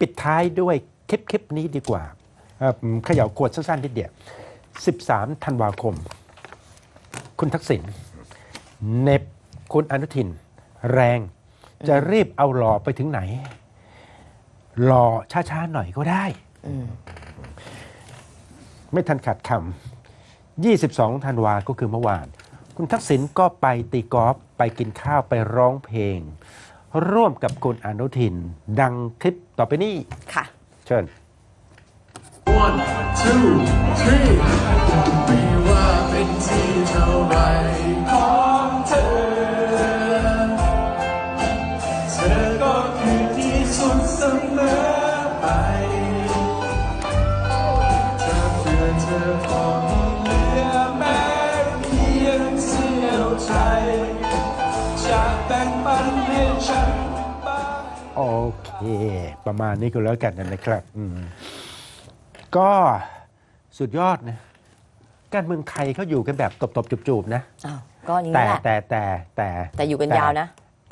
ปิดท้ายด้วยคลิปคลิปนี้ดีกว่าเอ่อผมเขย่าขวดสั้นๆนิดเดียว 13 ธันวาคม คุณทักษิณเหน็บคุณอนุทิน แรง จะรีบเอาหล่อไปถึงไหนหล่อช้าๆหน่อยก็ได้อืมไม่ทันขาดคำ22 ธันวาก็คือเมื่อวาน คุณทักษิณก็ไปตีกอล์ฟไปกินข้าวไปร้องเพลง ร่วมกับคุณอนุทิน ดังคลิปต่อไปนี้ ค่ะ เชิญ One, two, three ไม่ว่าเป็นที่เท่าไรของเธอ เธอก็คือที่สุดเสมอไปถ้าเพื่อเธอพอ แบ่งปันให้ฉันบ้าง โอเค ประมาณนี้ก็แล้วกันนะครับอืมก็สุดยอดนะ การเมืองไทยเขาอยู่กันแบบตบๆจูบๆนะ อ้าวก็อย่างแต่นี้แหละแต่แต่แต่แต่อยู่กันยาวนะ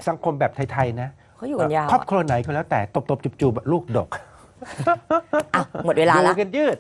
สังคมแบบไทย ๆ นะเขาอยู่กันยาวครอบอะครัวไหนก็แล้วแต่ตบๆจูบๆลูกดกอะหมดเวลาอยู่ละ กันยืด